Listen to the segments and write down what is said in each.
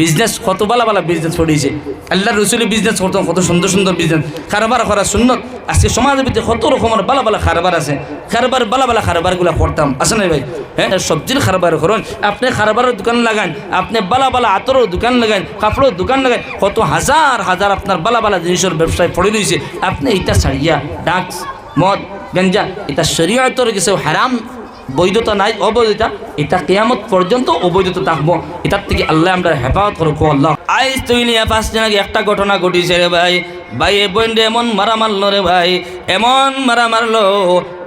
Business কত বালা বালা business পড়িয়েছে। আল্লাহ রসুলি business করতাম কত সুন্দর সুন্দর বিজনেস কারবার করা সুন্নত। আজকে সমাজের ভিতরে কত রকমের বালা বালা কারবার আছে। কারবার, বালা বালা কারবারগুলো করতাম। আছে না ভাই? হ্যাঁ সবজির কারবার করুন। আপনি কারবারের দোকান লাগান, আপনি বালা বালা আতরের দোকান লাগান, কাপড়ের দোকান লাগান, কত হাজার হাজার আপনার বালা বালা জিনিসের ব্যবসায় পড়ে রয়েছে। আপনি এটা ছাড়িয়া, ডাক্স, মদ, গঞ্জা, এটা শরীয়তর কিছু হারাম বৈধতা নাই, অবৈধতা, এটা কেয়ামত পর্যন্ত অবৈধতা থাকব। এটার থেকে আল্লাহ আমরা হেফাজত করব, আল্লাহ। আইস তুই নিয়ে পাঁচ একটা ঘটনা ঘটিছে রে ভাই? ভাই, এই বোনটা এমন মারা মারলো রে ভাই, এমন মারা মারলো,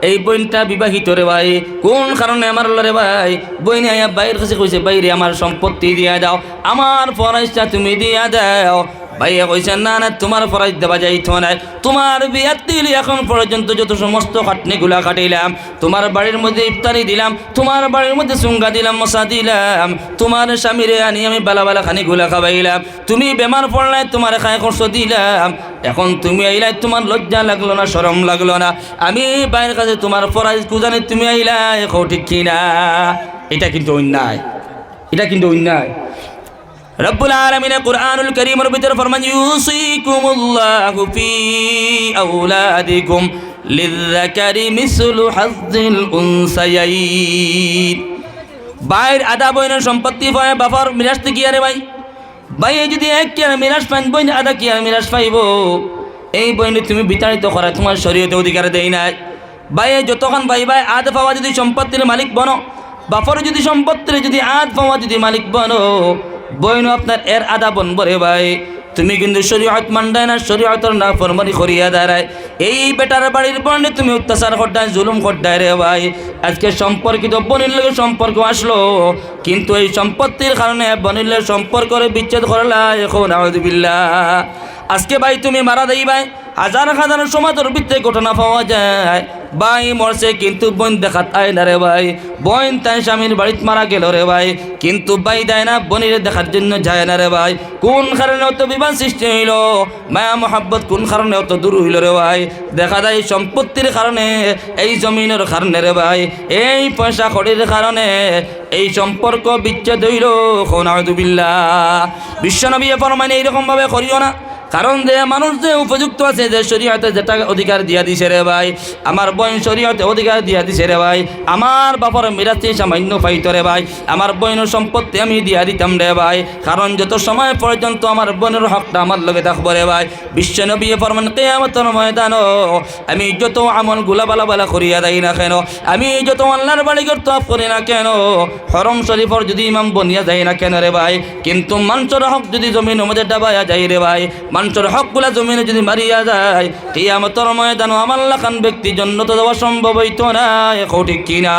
এই বোনটা বিবাহিত রে ভাই, কোন কারণে মারলো রে ভাই? বইনে আয়া বাইরের কাছে কইছে, বাইরে আমার সম্পত্তি দিয়া দাও, আমার ফরাইজটা তুমি দিয়া দাও। ভাইয়া কইছেন না না, তোমার ফরাইজ দেওয়া যাইতো না তোমার বিয়ার দিলে, এখন পর্যন্ত যত সমস্ত খাটনিগুলা কাটাইলাম তোমার বাড়ির মধ্যে ইফতারি দিলাম, তোমার বাড়ির মধ্যে সুঙ্গা দিলাম, মশা দিলাম, তোমার স্বামীরে আনি আমি বালা বালা খানিগুলা খাবাইলাম তুমি বেমার পড়লাই, তোমার খায় কষ্ট দিলাম, এখন তুমি আইলাই, তোমার লজ্জা লাগল না, শরম লাগল না, আমি বাইরের কাছে তোমার ফরাইজ কুজানে তুমি আইলাই ঠিক কিনা? এটা কিন্তু অন্যায়, এটা কিন্তু অন্যায়। রব্বুল আলমিনে কুরআনুল করিমের ভিতরে ফরমান, ইউসিকুমুল্লাহু ফি আওলাদিকুম লিযাকারি মিসলু হাজ্জিল উনসায়াইন। বাইর আদা বইনের সম্পত্তি পায় বাবার মিরাজ কি আরে ভাই। ভাই যদি এক কি আর মিরাজ পাইন বইন আদা কি আর মিরাজ পাইব। এই বইনে তুমি বিতাড়িত করা তোমার শরীয়তে অধিকার দেই নাই। ভাই যতক্ষণ ভাই ভাই, আদ পাওয়া যদি সম্পত্তির মালিক বনো বাপর যদি সম্পত্তির যদি আদ পাওয়া যদি মালিক বনো বইন আপনার এর আদা বন বরে ভাই। তুমি কিন্তু শরীয়ত মান্ডায় না, শরীয়তর না ফরমানি করিয়া দাঁড়ায়। এই বেটার বাড়ির বনে তুমি অত্যাচার করডায়, জুলুম করডায় রে ভাই। আজকে সম্পর্কিত বনির লোকের সম্পর্ক আসলো, কিন্তু এই সম্পত্তির কারণে বনিলের সম্পর্কের বিচ্ছেদ করলা এখন আহদুবিল্লা আজকে ভাই তুমি মারা দেই ভাই হাজার হাজার সমাজের ভিত্তে ঘটনা পাওয়া যায়। ভাই মরছে কিন্তু বোন দেখাত আয় না রে ভাই। বোন তাই স্বামীর বাড়িতে মারা গেল রে ভাই। কিন্তু ভাই দেয় না, বোনের দেখার জন্য যায় না রে ভাই। কোন কারণে অত বিবাদ সৃষ্টি হইল? মায়া মোহাব্বত কোন কারণে অত দূর হইল রে ভাই? দেখা যায় সম্পত্তির কারণে, এই জমিনের কারণে রে ভাই। এই পয়সা কড়ির কারণে, এই সম্পর্ক বিচ্ছেদ হইল। খোনাউদুবিল্লা বিশ্বনবী ফরমানে এইরকমভাবে করিও না। কারণ যে মানুষ যে উপযুক্ত আছে, যে শরীয়তে যেটা অধিকার দিয়া দিছে রে ভাই, আমার বোন শরীয়তে অধিকার দিয়া দিছে রে ভাই, আমার বাপর মিরাচি সামান্য পাইত রে ভাই, আমার বোনের সম্পত্তি আমি দিয়া দিতাম রে ভাই, কারণ যত সময় পর্যন্ত আমার বোনের হকটা আমার লগে থাকব রে ভাই, বিশ্ব নবী ফরমান কেয়ামতর ময়দান আমি যত আমলগুলা বালা বালা করিয়া দেই না কেন, আমি যত আল্লাহর বাড়ি করতে করি না কেন, হরম শরীফর যদি ইমাম বনিয়া যায় না কেন রে ভাই, কিন্তু মানুষের হক যদি জমিন মধ্যে ডাবাইয়া যায় রে ভাই মানুষের হকগুলা জমিনে যদি মারিয়া যায়, কিয়ামতর ময়দান আমার লাখান ব্যক্তি জন্য তো দেওয়া সম্ভব হইতো না। এখন ঠিক কিনা?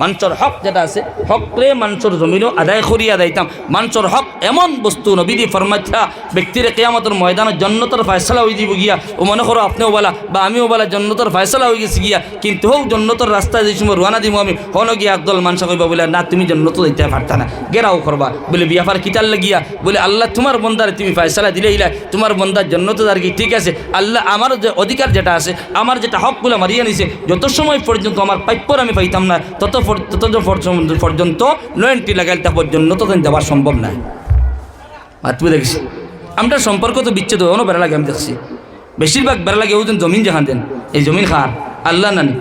মানুষের হক যেটা আছে হকরে মানুষের জমিনও আদায় করিয়া দিতাম মানুষের হক এমন বস্তু নবীদি ফরমাচ্ছা ব্যক্তির কেয়ামতের ময়দানের জন্নতর ফয়সলা হয়ে দিব গিয়া। ও মনে করো আপনিও বলা, বা আমিও বলা জন্নতর ফয়সলা হয়ে গেছি গিয়া। কিন্তু হোক জন্নতর রাস্তায় যে সময় রোয়ানা দিব আমি, হন গিয়া একদল মানুষ কইবা বলে, না, তুমি জন্নত দিতে পারতা না গেরাও করবা বলে বিয়াফার কিতার লাগিয়া। বলে, আল্লাহ তোমার বন্দারে তুমি ফয়সলা দিলে ইলা তোমার বন্দার জন্নত আর কি ঠিক আছে। আল্লাহ আমার যে অধিকার যেটা আছে আমার যেটা হকগুলো মারিয়ে নিছে যত সময় পর্যন্ত আমার প্রাপ্যর আমি পাইতাম না তত পর- পর্যন্ত- নয়নটি লাগাইল তা পর্যন্ত ততদিন দেওয়া সম্ভব নয় আর তুমি দেখিস আমরা সম্পর্ক তো বিচ্ছেদ হয় বেড়া লাগে আমি দেখছি। বেশিরভাগ বেড়া লাগে ওজন জমিন যেখান দেন, এই জমিন খার, আল্লাহ নানি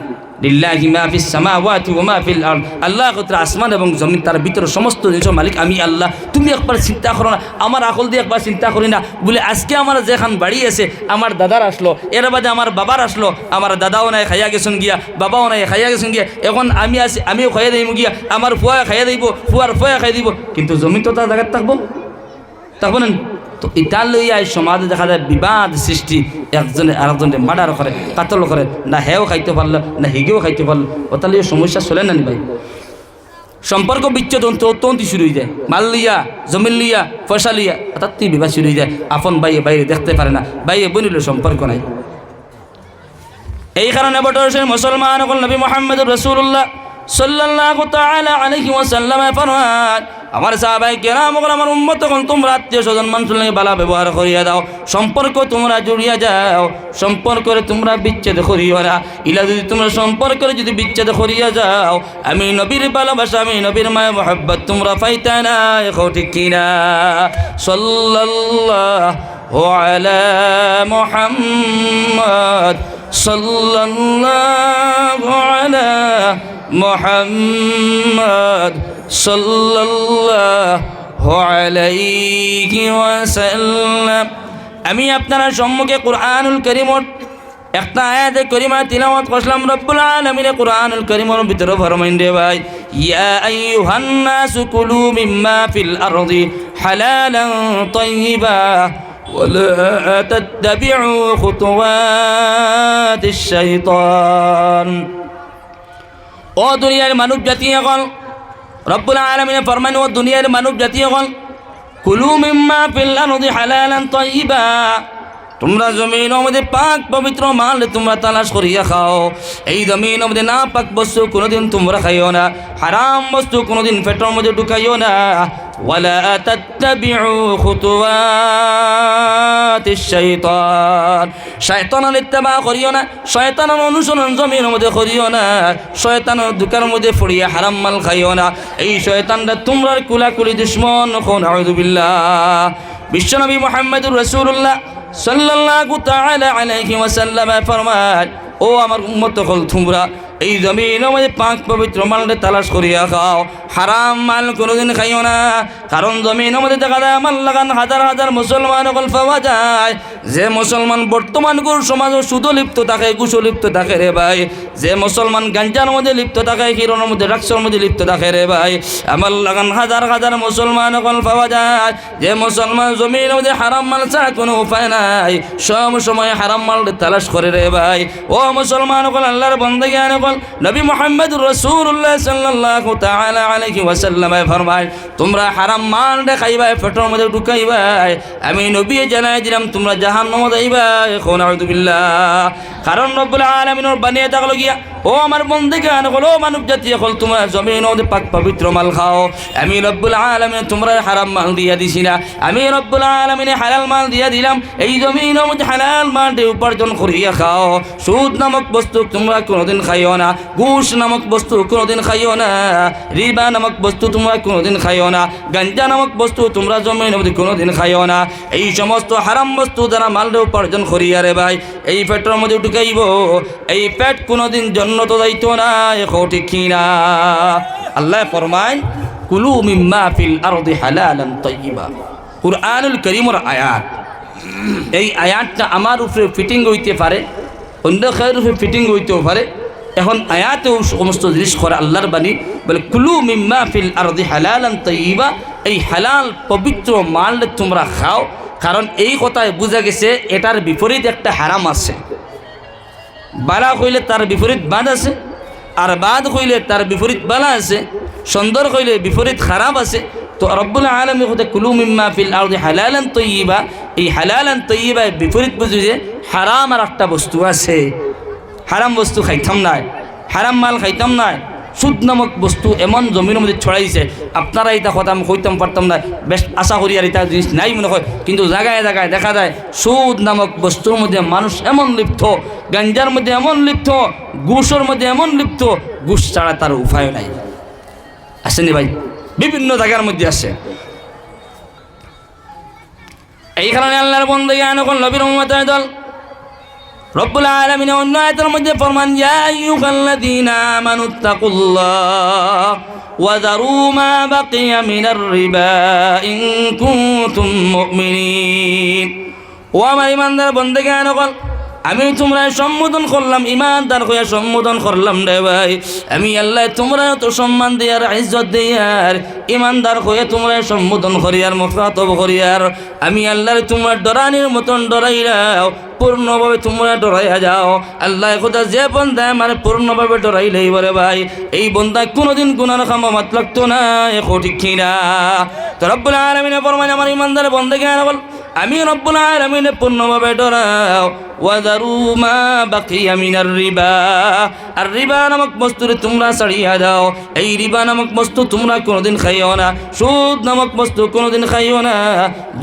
লিল্লাহি মা ফিস সামাওয়াতি ওয়া মা ফিল আরদ। আল্লাহ কতরা আসমান এবং জমিন, তার ভিতরে সমস্ত জিনিসের মালিক আমি আল্লাহ। তুমি একবার চিন্তা করো না, আমার আকল দিয়ে একবার চিন্তা করি না। বলে আজকে আমার যেখান বাড়ি আছে, আমার দাদার আসলো। এর বাদে আমার বাবার আসলো। আমার দাদাও নাই, খাইয়া গেছেন গিয়া। বাবাও নাই, খাইয়া গেছেন গিয়া। এখন আমি আছি, আমিও খাইয়া দিব গিয়া। আমার ফুয়া খাইয়া দিব, ফুয়ার ফুয়া খাই দিব। কিন্তু জমিন তো তার জায়গায় থাকব। তখন তো ইটার লইয়া এই সমাজে দেখা যায় বিবাদ সৃষ্টি। একজনে আরেকজনে মার্ডার করে, কাতল করে, না হেও খাইতে পারল, না হিগেও খাইতে পারল। ওটা লিয়ে সমস্যা চলে না নি ভাই? সম্পর্ক বিচ্ছেদ অত্যন্তি শুরু হয়ে যায়। মাল লিয়া জমিন লিয়া পয়সা লিয়া অর্থাৎ তুই বিবাদ শুরু হয়ে যায়। আপন বাইয়ে বাইরে দেখতে পারে না। বাইয়ে বনিলে সম্পর্ক নাই। এই কারণে বটর মুসলমান নবী মোহাম্মদ রসুল্লাহ সাল্লাল্লাহু তাআলা আলাইহি ওয়াসাল্লাম ফরমান আমার সাহাবাই কেরাম আমার উম্মত তখন তোমরা আত্মীয় স্বজন মানুষের লাগে বালা ব্যবহার করিয়া দাও। সম্পর্ক তোমরা জড়িয়া যাও। সম্পর্করে তোমরা বিচ্ছেদ করিও না। ইলা যদি তোমরা সম্পর্করে যদি বিচ্ছেদ করিয়া যাও, আমি নবীর ভালোবাসা, আমি নবীর মায়, মোহাব্বত তোমরা পাইতা না এখন ঠিক কিনা সাল্লাল্লাহু আলা মুহাম্মদ, সাল্লাল্লাহু আলা মুহাম্মদ সাল্লাল্লাহু আলাইহি ওয়াসাল্লাম আমি আপনারা সম্মুখে কোরআনুল করিমর একটা আয়াতে করিমা তিলাওয়াত করলাম রব্বুল আলামিন কোরআনুল করিমর ভিতরে ফরমাইন রে ভাই ইয়া আইয়ুহান নাসু কুলু মিম্মা ফিল আরদি হালালান তাইয়্যিবা ولا تتبعوا خطوات الشيطان ও দুনিয়ার মানব জাতি এখন রব্বুল আলমিনে ফরমান ও দুনিয়ার মানব জাতি এখন কুলু মিম্মা ফিল্লা নদী হালালান তৈবা তোমরা জমিন মধ্যে পাক পবিত্র মাল তোমরা তালাশ করিয়া খাও। এই জমিন মধ্যে না পাক বস্তু কোনোদিন তোমরা খাইও না। হারাম বস্তু কোনোদিন পেটের মধ্যে ঢুকাইও না। ওয়ালা তাত্তাবিউ খুতুওয়াতিশ শাইতান। শয়তানের না। শয়তানের অনুসরণ জমির মধ্যে করিও না। শয়তানের দোকানের মধ্যে ফড়িয়া হারাম মাল খাইও না। এই শয়তানটা তোমরা কুলাকুলি দুশ্মন কোন আউযুবিল্লাহ বিশ্বনবী মুহাম্মদুর রাসূলুল্লাহ সাল্লাল্লাহু তাআলা আলাইহি ওয়াসাল্লাম ফরমান ও আমার উম্মত হল তোমরা এই জমিন মধ্যে পাঁচ পবিত্র মালটা তালাশ করিয়া খাও। হারাম মাল কোনোদিন খাইও না। কারণ জমিন মধ্যে দেখা যায়, মাল লাগান হাজার হাজার মুসলমান অকল পাওয়া যায় যে মুসলমান বর্তমান গুর সমাজও সুদ লিপ্ত থাকে কুশো লিপ্ত থাকে রে ভাই। যে মুসলমান গাঞ্জার মধ্যে লিপ্ত থাকে, হিরোর মধ্যে ডাক্সর মধ্যে লিপ্ত থাকে রে ভাই। আমার লাগান হাজার হাজার মুসলমান অকল পাওয়া যায় যে মুসলমান জমিন মধ্যে হারাম মাল ছাড়া কোনো উপায় নাই। সব সময় হারাম মাল তালাশ করে রে ভাই। ও মুসলমান অকল আল্লাহর বন্ধ জ্ঞান অকল নবী মোহাম্মদ রসুল্লাহ সাল্লাহ তাআলা আলাইহি ফরমায়, তোমরা হারাম মাল খাইবাই পেটের মধ্যে ঢুকাইবাই আমি নবী জানাই দিলাম, তোমরা জাহান্নামে যাইবাই এখন আউযুবিল্লাহ কারণ রব্বুল আলামিনের বানিয়ে থাকল গিয়া ও আমার বন্ধে গান হলো মানব জাতি হল তোমরা জমিন পাক পবিত্র মাল খাও। আমি রব্বুল আলমিনে তোমরা হারাম মাল দিয়া দিছি না। আমি রব্বুল আলমিনে হালাল মাল দিয়া দিলাম। এই জমিন হালাল মাল দিয়ে উপার্জন করিয়া খাও। সুদ নামক বস্তু তোমরা কোনোদিন খাইও না। ঘুষ নামক বস্তু কোনোদিন খাইও না। রিবা নামক বস্তু তোমরা কোনোদিন খাইও না। গাঞ্জা নামক বস্তু তোমরা জমিন মধ্যে কোনোদিন খাইও না। এই সমস্ত হারাম বস্তু দ্বারা মাল দিয়ে উপার্জন করিয়া রে ভাই, এই পেটের মধ্যে ঢুকাইব এই পেট কোনোদিন জন্ম তো দায়িত্ব না ঠিক কিনা? আল্লাহ ফরমায়, কুলু মিম্মা ফিল আরদি কুরআনুল করিমর আয়াত। এই আয়াতটা আমার উপরে ফিটিং হইতে পারে, অন্য খেয়ের উপরে ফিটিং হইতেও পারে। এখন আয়াতেও সমস্ত জিনিস করে আল্লাহর বাণী, বলে, কুলু মিম্মা ফিল আরদি হালালান তাইয়্যিবা এই হালাল, পবিত্র মাল তোমরা খাও, কারণ এই কথায় বোঝা গেছে, এটার বিপরীত একটা হারাম আছে। বালা কইলে তার বিপরীত বাদ আছে, আর বাদ কইলে তার বিপরীত বালা আছে, সুন্দর কইলে বিপরীত খারাপ আছে, তো রব্বুল আলমী হতে কুলু মিম্মা ফিল আর হালালান তৈবা এই হালালান তৈবা বিপরীত বুঝু যে হারাম আর একটা বস্তু আছে। হারাম বস্তু খাইতাম নাই, হারাম মাল খাইতাম নাই সুদ নামক বস্তু এমন জমির মধ্যে ছড়াইছে আপনারা এটা কথা আমি কইতাম পারতাম না বেশ আশা করি আর এটা জিনিস নাই মনে হয় কিন্তু জায়গায় জায়গায় দেখা যায়, সুদ নামক বস্তুর মধ্যে মানুষ এমন লিপ্ত গাঞ্জার মধ্যে এমন লিপ্ত ঘুষের মধ্যে এমন লিপ্ত ঘুষ ছাড়া তার উপায় নাই। আসেনি ভাই? বিভিন্ন জায়গার মধ্যে আছে। এই কারণে আল্লাহর বন্ধু জ্ঞান নবীর উম্মতের দল। রব্বুল আলামিন অন্য আয়াতের মধ্যে ফরমান وذروا ما بقي من الربا মা كنتم مؤمنين রিবা ইন কুনতুম মুমিনিন। ও আমার আমি তোমরা সম্বোধন করলাম, ইমানদার হইয়া সম্বোধন করলাম রে ভাই। আমি আল্লাহ তোমরা তো সম্মান দিয়ার, ইজ্জত দিয়ার, ইমানদার হয়ে তোমরা সম্বোধন করিয়ার মুখাতব করিয়ার। আমি আল্লাহর তোমরা ডরানির মতন ডরাইরাও পূর্ণভাবে তোমরা ডরাইয়া যাও। আল্লাহ খোদা যে বন্ধা মানে পূর্ণভাবে ডরাইলেই বলে ভাই। এই বন্ধা কোনোদিন গুনার খামাত লাগতো না এখন ঠিক কিনা তো রব্বুল আলমিনে পরমানে আমার ইমানদার বন্ধে কেন বল। আমি রব্বুল আলমিনে পূর্ণভাবে ডরাও ওয়াদারু মা বাকিয়া মিনার রিবা। আর রিবা নামক বস্তুরে তোমরা ছাড়িয়া দাও। এই রিবা নামক বস্তু তোমরা কোনোদিন খাইও না। সুদ নামক বস্তু কোনোদিন খাইও না।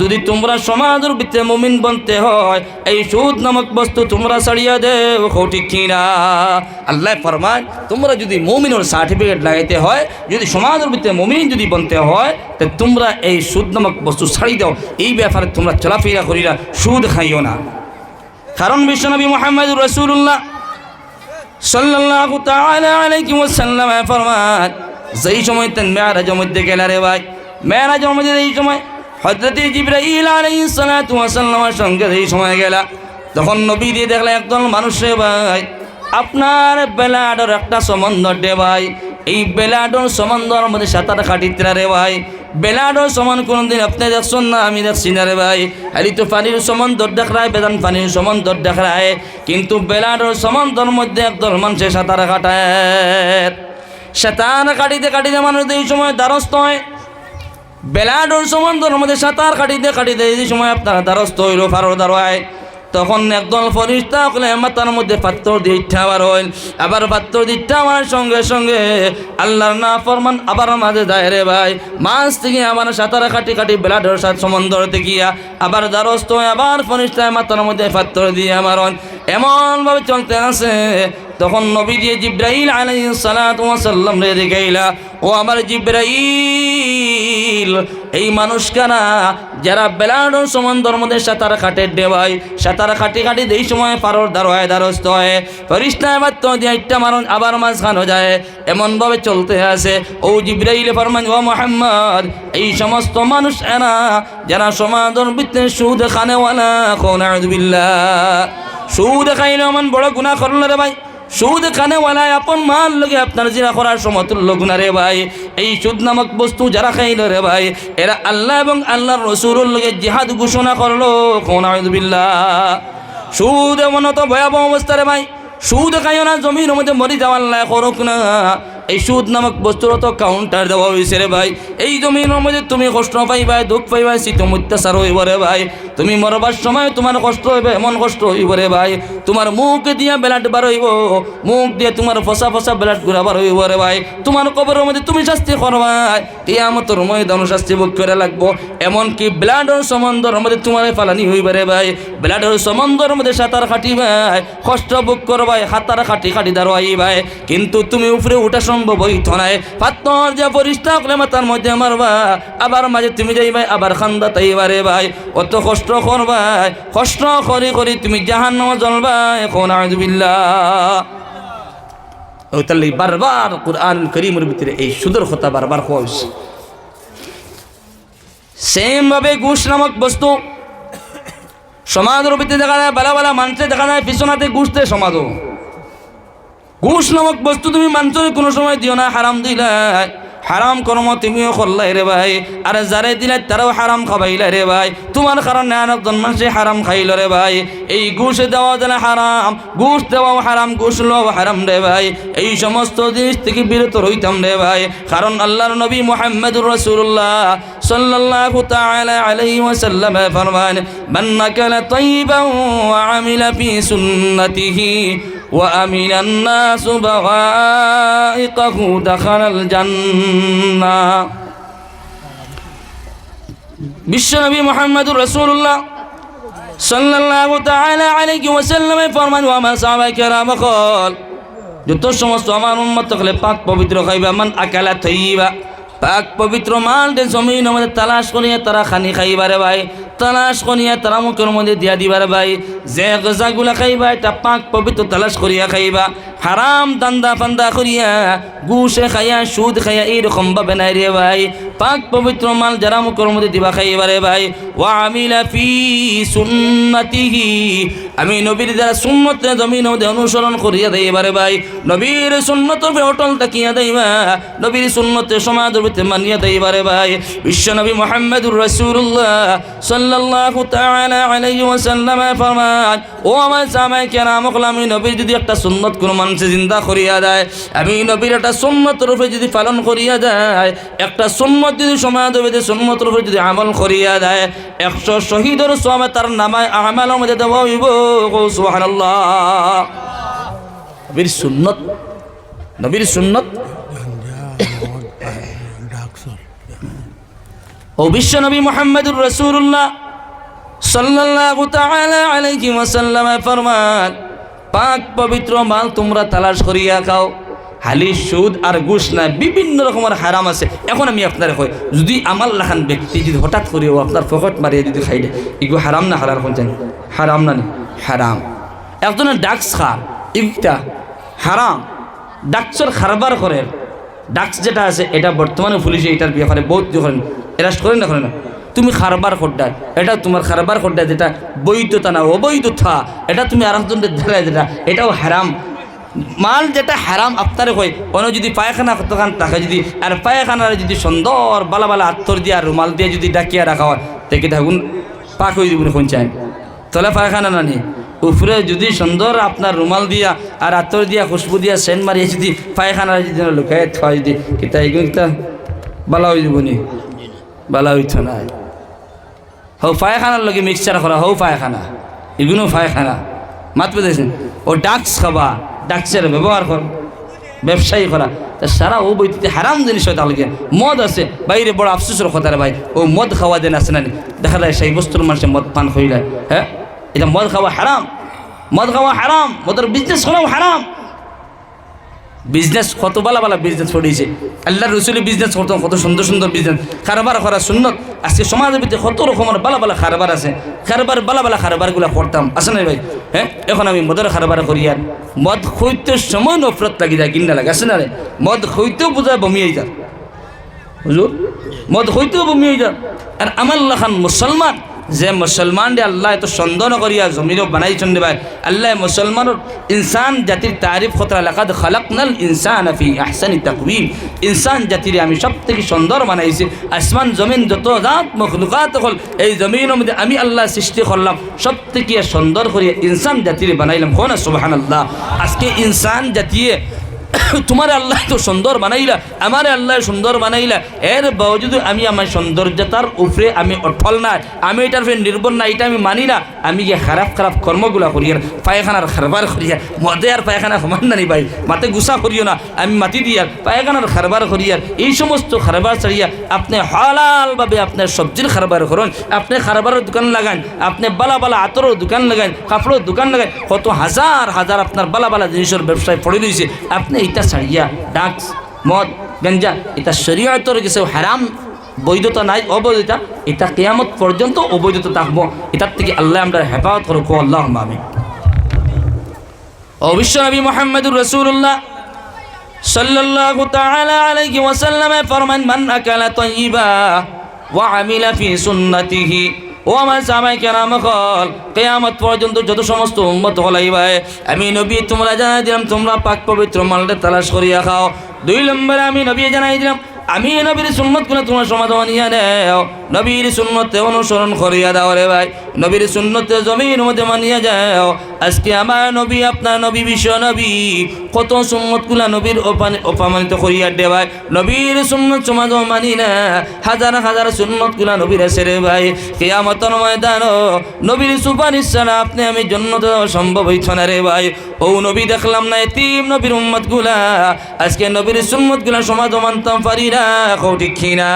যদি তোমরা সমাজের ভিতরে মুমিন বনতে হয়, এই সুদ নামক বস্তু তোমরা ছাড়িয়া দেও ঠিক কিনা? আল্লাহ ফরমায়, তোমরা যদি মুমিনের সার্টিফিকেট লাগাইতে হয়, যদি সমাজের ভিতরে মুমিন যদি বনতে হয়, তো তোমরা এই সুদ নামক বস্তু ছাড়ি দাও। এই ব্যাপারে তোমরা চলাফেরা করিরা সুদ খাইও না। কারণ বিশ্বনবী মোহাম্মদ রসুল্লাহ সাল্লাল্লাহু তাআলা আলাইহি ওয়াসাল্লাম ফরমান, যেই সময় তেন মেরাজের মধ্যে গেল রে ভাই মেরাজের মধ্যে এই সময় আলাইহিস সালাতু ওয়াসাল্লামের সঙ্গে এই সময় গেলা, তখন নবী দিয়ে দেখলে একদল মানুষ রে ভাই, আপনার বেলাডর একটা সম্বন্ধ দে ভাই, এই বেলাডর সম্বন্ধর মধ্যে সাঁতার কাটিত্রা রে ভাই বেলাডর সমান কোনদিন আপনি দেখছেন না, আমি দেখছি না রে ভাই। আলি তো পানির সমান দর দেখায়, বেদান পানির সমান দর দেখায়। কিন্তু বেলাডর সমান্তর মধ্যে একদল মানুষে সাঁতার কাটায়। সাঁতার কাটিতে কাটিতে মানুষ এই সময় দ্বারস্থ হয়। বেলাডর সমান্তর মধ্যে সাঁতার কাটিতে কাটিতে এই সময় আপনারা দ্বারস্থ হইল ফারো দাঁড়ায় তখন একদল ফরিস্তা হলে মাথার মধ্যে পাত্তর দিয়ে আবার হইল। আবার পাত্তর দিয়ে আমার সঙ্গে সঙ্গে আল্লাহর না ফরমান আবার মাঝে যায়, রে ভাই মাছ থেকে আমার সাঁতার কাটি কাটি বেলাডর সাত সমন্দরতে গিয়া আবার দ্বারস্থ আবার ফরিস্তায় মাথার মধ্যে পাত্তর দিয়ে আমার এমনভাবে চলতে আছে। তখন নবী দিয়ে জিব্রাইল ওয়াস সাল্লাম রে দেখাইলা ও আমার জিব্রাইল এই মানুষ কানা? যারা বেলাডর সমন্দর মধ্যে সাঁতার কাটে দেবাই সাঁতার কাটি কাটি এই সময় পারর দাঁড়ায় দ্বারস্থ হয় ফরিস্তায় মাত্র দিয়ে একটা মারণ আবার মাছ খানো যায়। এমনভাবে চলতে আছে। ও জিব্রাইল ফরমান, ও মোহাম্মদ, এই সমস্ত মানুষ এরা যারা সমাদর বৃত্তে সুদ খানেওয়ালা কোন সুদ খাইলে এমন বড় গুনাহ করল রে ভাই। সুদ খানে ওয়ালায় আপন মাল লগে আপনার জিনা করার সমতুল্য গুণা রে ভাই। এই সুদ নামক বস্তু যারা খাইল রে ভাই, এরা আল্লাহ এবং আল্লাহর রসুলের লগে জিহাদ ঘোষণা করল। কোন সুদ এমন তো ভয়াবহ অবস্থা রে ভাই। সুদ খাইও না, জমির মধ্যে মরি যাওয়ার লাই করুক না। এই সুদ নামক বস্তুর তো কাউন্টার দেওয়া হয়েছে রে ভাই। এই জমির মধ্যে তুমি কষ্ট পাইবা, দুঃখ পাইবা শীত অত্যাচার হইব রে ভাই। তুমি মরবার সময় তোমার কষ্ট হইবে, এমন কষ্ট হইব রে ভাই। তোমার মুখ দিয়া বেলাট বার হইব, মুখ দিয়ে তোমার ফসা ফসা বেলাট ঘুরাবার হইব রে ভাই। তোমার কবরের মধ্যে তুমি শাস্তি করবা। কিয়ামতর ময়দান শাস্তি ভোগ করে লাগবো। এমনকি ব্লাডর সম্বন্ধর মধ্যে তোমার ফালানি হইবে রে ভাই। ব্লাডর সম্বন্ধর মধ্যে সাঁতার খাটি ভাই কষ্ট ভোগ করবাই, হাতার খাটি খাটি দাঁড়াই ভাই। কিন্তু তুমি উপরে উঠা সম্ভব নাই পাত্তর যে মাথার মধ্যে আবার মাঝে তুমি আবার খান্দা ভাই। অত কষ্ট কষ্ট করি করি তুমি জাহান আজবিল্লাহ তাহলে বারবার কোরআন করিমের ভিতরে এই সুদর কথা বারবার হওয়া হয়েছে সেমভাবে ঘুষ নামক বস্তু সমাজের ভিতরে দেখা যায়, বেলা বেলা মানুষে দেখা যায়, পিছনাতে ঘুষতে সমাজও। ঘুষ নামক বস্তু তুমি মানুষের কোনো সময় দিও না, হারাম দিলাই হারাম কর্ম তুমিও করলাই রে ভাই। আর যারে দিলাই তারাও হারাম খাবাইলাই রে ভাই। তোমার কারণে আর একজন মানুষে হারাম খাইল রে ভাই। এই ঘুষ দেওয়া দিলে হারাম, ঘুষ দেওয়াও হারাম, ঘুষ লও হারাম রে ভাই। এই সমস্ত জিনিস থেকে বিরত রইতাম রে ভাই। কারণ আল্লাহর নবী মুহাম্মদুর রাসূলুল্লাহ সাল্লাল্লাহু তাআলা আলাইহি ওয়াসাল্লাম ফরমান, মান নাকালা তাইয়িবান ওয়া আমিলা ফি সুন্নতিহি وأمن الناس بغائقه دخل الجنة বিশ্বনবী মোহাম্মদুর রসুল্লাহ সাল্লাল্লাহু তাআলা আলাইহি ওয়াসাল্লামে ফরমান ওয়া মা সাহাবায়ে কেরাম কল যত সমস্ত আমার উম্মত হলে পাক পবিত্র খাইবা মান আকালা থইবা পাক পবিত্র মাল দে জমিন আমাদের তালাশ করিয়া তারা খানি খাইবারে ভাই তালাশ করিয়া তারা মুখের মধ্যে দিয়া দিবার ভাই। যে গজাগুলা খাইবা, এটা পাক পবিত্র তালাশ করিয়া খাইবা। হারাম দান্দা ফান্দা করিয়া গুসে খাইয়া, সুদ খাইয়া এইরকম ভাবে নাই রে ভাই। পাক পবিত্র মাল যারা মুখের মধ্যে দিবা খাইবারে ভাই। ওয়া আমিলা ফি সুন্নতিহি। আমি নবীর যারা সুন্নতে জমিন অনুসরণ করিয়া দেইবারে ভাই। নবীর সুন্নতর অটল তাকিয়া দেইবা। নবীর সুন্নতে ভিতরে মানিয়া দেইবারে ভাই। বিশ্ব নবী মোহাম্মদুর রাসূলুল্লাহ সাল্লাল্লাহু তাআলা আলাইহি ওয়াসাল্লাম ফরমান ও আমার কেরাম যদি একটা মানুষে জিন্দা করিয়া দেয়, আমি নবীর একটা রূপে যদি পালন করিয়া দেয়, একটা যদি রূপে যদি আমল করিয়া দেয়, একশো তার নামায় আমাল মধ্যে হইব সুবহানাল্লাহ। নবীর নবীর নবী মোহাম্মদুর রসুল্লাহ সাল্লাল্লাহু তাআলা আলাইহি ওয়াসাল্লাম ফরমান, পাক পবিত্র মাল তোমরা তালাশ করিয়া খাও। হালি সুদ আর ঘুষ না, বিভিন্ন রকমের হারাম আছে। এখন আমি আপনার কই, যদি আমার লাখান ব্যক্তি যদি হঠাৎ করিও আপনার পকেট মারিয়ে যদি খাই দেয় হারাম না হালার কোন জানি? হারাম না নি? হারাম। একজনের ডাক্স খা ইটা হারাম। ডাক্সর খারবার করে, ডাক্স যেটা আছে, এটা বর্তমানে পুলিশে এটার ব্যাপারে বহুত যখন অ্যারেস্ট করেন না করে না? তুমি খারবার খোড্ডায় এটা তোমার খারবার খোড্ডায় যেটা বৈধতা না, অবৈধতা, এটা তুমি আরেকজনের ধরে যেটা এটাও হারাম। মাল যেটা হারাম আপনারে কই কোনো যদি পায়খানা দোকান তাকে যদি, আর পায়খানার যদি সুন্দর বালা বালা আত্তর দিয়া, রুমাল দিয়ে যদি ডাকিয়া রাখা হয়, দেখে থাকুন, পাক হয়ে দিব কোন চাই। তলে পায়খানা নানি উপরে যদি সুন্দর আপনার রুমাল দিয়া আর আত্তর দিয়া খুশবু দিয়া সেন্ট মারিয়ে যদি পায়খানা যদি লুকাই থয় যদি কিতা এগুলো কিতা বালা হয়ে যাব নি। বালা হইত না হৌ পায়খানার লগে মিক্সচার করা হৌ পায়খানা এগুলো পায়খানা মাত পেতেছেন ও ডাক্স খাবা, ডাক্সের ব্যবহার কর, ব্যবসায়ী করা। তা সারা ও বইতে হারাম জিনিস হয় তাহলে মদ আছে। বাইরে বড় আফসোসের কথা রে ভাই। ও মদ খাওয়া দেন আছে না দেখা যায় সেই বস্তুর মানুষে মদ পান হইলে হ্যাঁ? এটা মদ খাওয়া হারাম। মদ খাওয়া হারাম। মদের বিজনেস করাও হারাম। বিজনেস কত বালা বালা বিজনেস করেছে আল্লাহ রসুলি বিজনেস করতাম কত সুন্দর সুন্দর বিজনেস কারবার করা সুন্নত। আজকে সমাজের ভিতরে কত রকমের বালা বালা কারবার আছে। কারবার বালা বালা কারবারগুলো করতাম। আছে না ভাই? হ্যাঁ? এখন আমি মদের কারবার করি আর। মদ খইতে সময় নফরত লাগি যায় কিনা লাগে। আছে না রে মদ খইতেও বোঝায় বমিয়ে যায়। হুজুর? মদ হইতেও বমি হয়ে যা আর আমার লাখান মুসলমান যে মুসলমান রে আল্লাহ এত সন্দেহ করিয়া জমিনও বানাইছেন রে ভাই। আল্লাহ মুসলমানের ইনসান জাতির তারিফ খতরা। লাকাদ খালাকনাল ইনসান ফি আহসানি তাকওয়িম। ইনসান জাতির আমি সব থেকে সুন্দর বানাইছি। আসমান, জমিন, যত জাত, মখলুকাত হল, এই জমিনের মধ্যে আমি আল্লাহ সৃষ্টি করলাম। সব থেকে সুন্দর করিয়া ইনসান জাতির বানাইলাম। হোনা সুবহানাল্লাহ। আজকে ইনসান জাতিয়ে তোমার আল্লাহ তো সুন্দর বানাইলা, আমার আল্লাহ সুন্দর বানাইলা। এর বাবজুদ আমি আমার সৌন্দর্যতার উপরে আমি অটল না আমি এটার ফের নির্ভর না এটা আমি মানি না। আমি গিয়ে খারাপ খারাপ কর্মগুলা করি আর পায়খানার খারবার করিয়া, মদে আর পায়খানা সমান নানি ভাই, মাতে গুসা করিও না। আমি মাতি দিয়ার পায়খানার খারবার করিয়ার এই সমস্ত খারবার ছাড়িয়া আপনি হালালভাবে আপনার সবজির খারবার করুন, আপনি খারবারের দোকান লাগান, আপনি বালা বালা আতরের দোকান লাগান, কাপড়ের দোকান লাগান, কত হাজার হাজার আপনার বালা বালা জিনিসের ব্যবসায় পড়ে রয়েছে আপনি এটা ছাড়িয়া ডাক্স, মদ গঞ্জা এটা শরীয়তর কিছু হারাম বৈধতা নাই, অবৈধতা। এটা কেয়ামত পর্যন্ত অবৈধতা থাকব। এটার থেকে আল্লাহ আমরা হেফাজত করো কো আল্লাহ আমি অবশ্য নবী মোহাম্মদুর রসুল্লাহ সাল্লাল্লাহু তাআলা আলাইহি ওয়াসাল্লাম ফরমান, মান আকালা তাইয়্যিবা ওয়া আমিলা ফি সুন্নতিহি। ও আমার সামাই কেরাম কল কেয়ামত পর্যন্ত যত সমস্ত উম্মত হলাইবাই আমি নবী তোমরা জানাই দিলাম, তোমরা পাক পবিত্র মালটা তালাশ করিয়া খাও। দুই নম্বরে আমি নবী জানাই দিলাম, আমি নবীর সুন্নতগুলো তোমার সমাধান নিয়ে নেও নবীর সুন্নতে অনুসরণ করিয়া দাও রে ভাই। নবীর সুন্নতে জমির মধ্যে মানিয়া যাও। আজকে আমার নবী, আপনার নবী, বিশ্ব নবী, কত সুন্নতগুলা নবীর অপমানিত করিয়া দে ভাই। নবীর সুন্নত সমাজ মানি না। হাজার হাজার সুন্নতগুলা নবীর আছে রে ভাই। কেয়ামতর ময়দান নবীর সুপারিশ ছাড়া আপনি আমি জন্নত সম্ভব হইছ না রে ভাই। ও নবী, দেখলাম না এতিম নবীর উম্মতগুলা আজকে নবীর সুন্নতগুলা সমাজ মানতাম পারি না। কৌটি ঠিক না?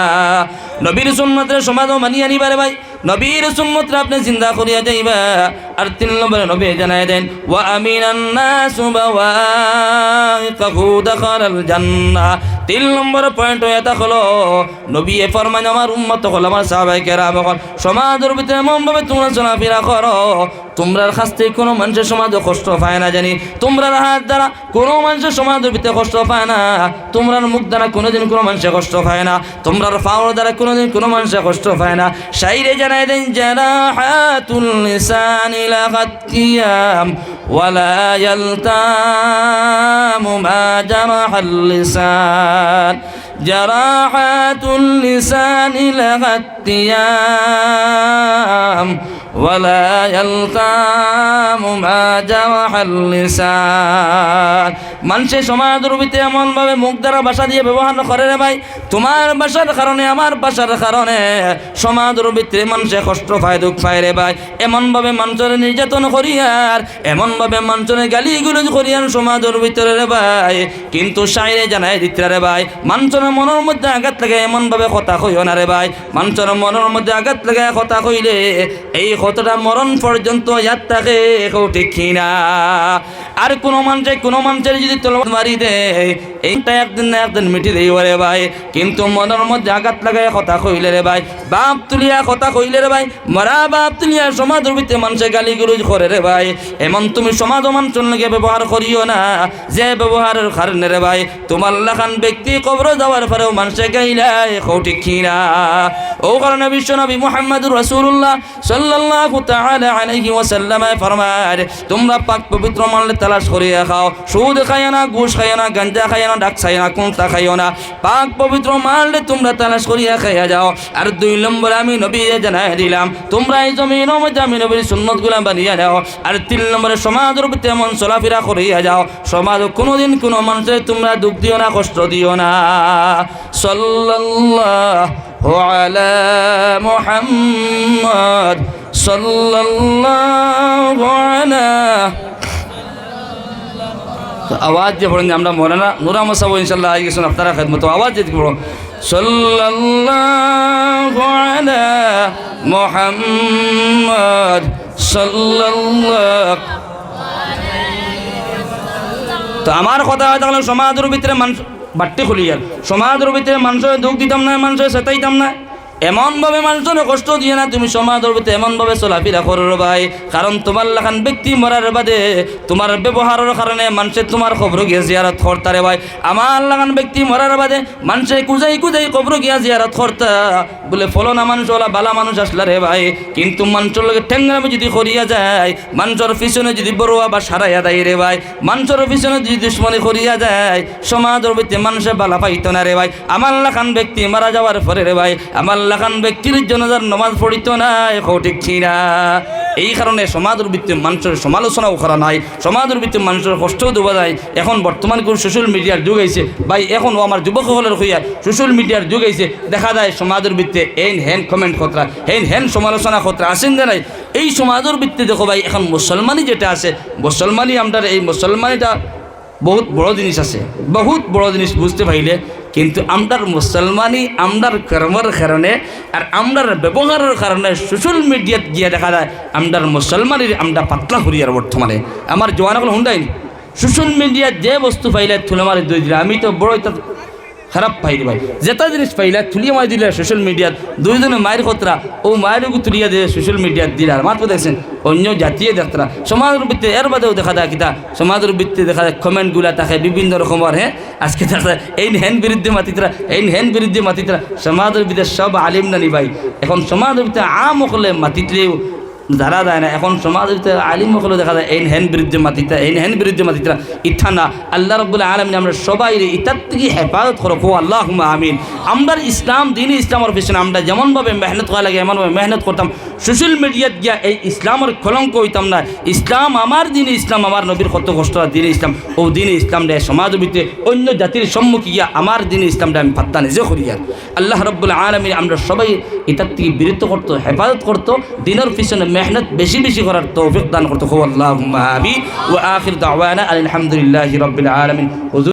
নবীর সুন্নতের সমাজ মানিয়ে আনিবারে ভাই। নবীর সুন্নতরা আপনি চিন্তা করিয়া যাইবা আর তিন নম্বরে নবী জানাই দেন, ওয়া আমিনান জান্নাহ। তিন নম্বর পয়েন্ট এটা হলো নবী, এ ফরমান আমার উম্মত হল, আমার সাহাবাই কেরাম হল। সমাজের ভিতরে এমন ভাবে তোমরা চলাফেরা করো, তোমরার কাছ থেকে কোনো মানুষের সমাজে কষ্ট পায় না জানি। তোমরার হাত দ্বারা কোনো মানুষের সমাজের ভিতরে কষ্ট পায় না। তোমরার মুখ দ্বারা কোনোদিন কোনো মানুষের কষ্ট পায় না। তোমরার পাওয়ার দ্বারা কোনোদিন কোনো মানুষের কষ্ট পায় না। শাইরে জানাই ترد جراحات اللسان لغت قيام ولا يلتام ما جرح اللسان. جراحات اللسان لغت قيام ولا يلتام ما جرح اللسان মানুষের সমাজের ভিতরে এমনভাবে মুখ দ্বারা ভাষা দিয়ে ব্যবহার করে রে ভাই তোমার ভাষার কারণে আমার ভাষার কারণে সমাজের ভিতরে মানুষে কষ্ট পায় দুঃখ পায় রে ভাই এমনভাবে মানুষের নির্যাতন করিয়ার এমনভাবে মানুষের গালিগুলো করিয়ার সমাজের ভিতরে রে ভাই কিন্তু সাইরে জানাই দিতে রে ভাই মানুষের মনের মধ্যে আঘাত লাগে এমনভাবে কথা কইও না রে ভাই মানুষের মনের মধ্যে আঘাত লাগে কথা কইলে এই কথাটা মরণ পর্যন্ত ইয়াদ থাকে কেউ ঠিক না আর কোনো মানুষে কোনো মানুষের যদি তলোয়ার মারি দেয় এইটা একদিন না একদিন মিটি দেই রে ভাই। কিন্তু মনের মধ্যে আঘাত লাগায় কথা কইলে রে ভাই। বাপ তুলিয়া কথা কইলে রে ভাই। মরা বাপ তুলিয়া সমাজ রূপিতে মানুষে গালি গুরুজ করে রে ভাই। এমন তুমি সমাজ মানুষের লগে ব্যবহার করিও না। যে ব্যবহারের কারণে রে ভাই। তোমার লাখান ব্যক্তি কবর যাওয়ার পরেও মানুষে গাইলাই ঠিক কিনা ও কারণে বিশ্ব নবী মুহাম্মদুর রাসূলুল্লাহ সাল্লাল্লাহু তাআলা আলাইহি ওয়াসাল্লামে ফরমায়, তোমরা পাক পবিত্র মানলে তালাশ করিয়া খাও। সুদ খাইও না, ঘুষ খাইও না গাঞ্জা খাইও না ডাক খাইও না, কোনটা খাইও না। পাক পবিত্র মানলে তোমরা তালাশ করিয়া খাইয়া যাও। আর দুই নম্বর আমি নবী জানাই দিলাম, তোমরা এই জমিন মধ্যে আমি নবীর সুন্নতগুলা বানিয়ে যাও আর তিন নম্বরে সমাজের প্রতি এমন চলাফেরা করিয়া যাও। সমাজ কোনোদিন কোনো মানুষের তোমরা দুঃখ দিও না, কষ্ট দিও না। সাল্লাল্লাহু আলা মুহাম্মদ, সাল্লাল্লাহু আলা তো আওয়াজ যে পড়েন আমরা মরানা নুরা মসাবো ইনশাল্লাহ আই গেছেন আপনারা খেদমত আওয়াজ যেতে পড়ো সাল্লাল্লাহু আলা মুহাম্মদ তো আমার কথা হয় তাহলে সমাজের ভিতরে মানুষ বাট্টি খুলিয়ার সমাজের ভিতরে মানুষের দুঃখ দিতাম না, মানুষের সেটাইতাম না। এমনভাবে মানুষজনে কষ্ট দিয়ে না, তুমি সমাজের ভিতরে এমনভাবে চলাফেরা করো ভাই। কারণ তোমার লাখান ব্যক্তি মরার বাদে তোমার ব্যবহারের কারণে মানুষে তোমার খবর গিয়ে জিয়ারত করতারে ভাই। আমার লাগান ব্যক্তি মরার বাদে মানুষে কুজাই কুজাই খবর গিয়া জিয়ারত করতা। বলে, ফলনা মানুষ ওলা বালা মানুষ আসলা রে ভাই, কিন্তু মানুষের লোকের ঠেঙ্গামি যদি করিয়া যায় মানুষের পিছনে যদি বড়ুয়া বা সারাইয়া দেয় রে ভাই মানুষের পিছনে যদি দুশ্মনী করিয়া যায়, সমাজের ভিত্তি মানুষে বালা পাইতো না রে ভাই। আমার লাখান ব্যক্তি মারা যাওয়ার পরে রে ভাই, আমার লাখান ব্যক্তির জন্য যার নমাজ পড়িত না ঠিক না এই কারণে সমাজের ভিত্তিতে মানুষের সমালোচনাও করা নাই, সমাজের ভিত্তিতে মানুষের কষ্টও দেওয়া যায় এখন বর্তমান করে সোশ্যাল মিডিয়ার যুগ আইছে। ভাই এখনও আমার যুবকসকলের হইয়া সোশ্যাল মিডিয়ার যুগ আইছে। দেখা যায় সমাজের ভিত্তিতে এন হ্যান কমেন্ট খতরা, হেন হ্যান সমালোচনা খতরা, আসেন যে নাই? এই সমাজের ভিত্তিতে দেখো ভাই, এখন মুসলমানই যেটা আছে, মুসলমানই আমরা এই মুসলমানিটা বহুত বড় জিনিস আছে। বহুত বড় জিনিস, বুঝতে পাইলে? কিন্তু আমরার মুসলমানই আমরার কর্মের কারণে আর আমরার ব্যবহারের কারণে সোশ্যাল মিডিয়াত গিয়ে দেখা যায়, আমরার মুসলমানের আমরা পাতলা হরিয়ার বর্তমানে। আমার জোয়ানগুলো হুন্ডাইনি সোশ্যাল মিডিয়াত যে বস্তু পাইলে থুলে মারি দুই দিলে আমি তো বড় খারাপ পাই ভাই। যেটা জিনিস পাইলা, তুলিয়ে মারি দিলে সোশ্যাল মিডিয়াত দুইজনে মায়ের খতরা, ও মায়েরও তুলিয়া দিয়ে সোশ্যাল মিডিয়াত দিলে। আর মাত্র দেখছেন, অন্য জাতীয় যাত্রা সমাজের ভিত্তিতে, এর বাদেও দেখা যায় কিতা, সমাজের ভিত্তিতে দেখা যায় কমেন্টগুলা থাকে বিভিন্ন রকমের হ্যাঁ? আজকে দেখা যায়, এই হেন বিরুদ্ধে মাতিতরা, এই হেন বিরুদ্ধে মাতিতরা। সমাজের ভিতরে সব আলিম নানি ভাই। এখন সমাজের ভিতরে আম হলে মাতিতলেও ধরা যায় না। এখন সমাজ আলিম সকলে দেখা যায় এন হেন বিরুদ্ধে মাতিতা এন হেন বিরুদ্ধে মাতিতা, ইথা না। আল্লাহ রবুল্লাহ আলমিন আমরা সবাই ইতার থেকে হেফাজত করো কো আল্লাহ আমিন। আমরা ইসলাম, দিন ইসলামের পিছনে আমরা যেমনভাবে মেহনত করা লাগে, এমনভাবে মেহনত করতাম। সোশ্যাল মিডিয়াত গিয়া এই ইসলামের কলঙ্ক হইতাম না ইসলাম আমার দিনে ইসলাম আমার নবীর কত কষ্ট দিনে ইসলাম ও দিনে ইসলাম রে সমাজ ভিতরে অন্য জাতির সম্মুখী গিয়া আমার দিনে ইসলামটা আমি পাত্তা নিজে করি আর আল্লাহ রব্বুল আলমিন আমরা সবাই এটার থেকে বিরত করতো, হেফাজত করতো দিনের পিছনে মেহনত বেশি বেশি করার তৌফিক দান করতো। আল্লাহ আবি ও আখির দাওয়ানা আলহামদুলিল্লাহ রবিল আলমিন।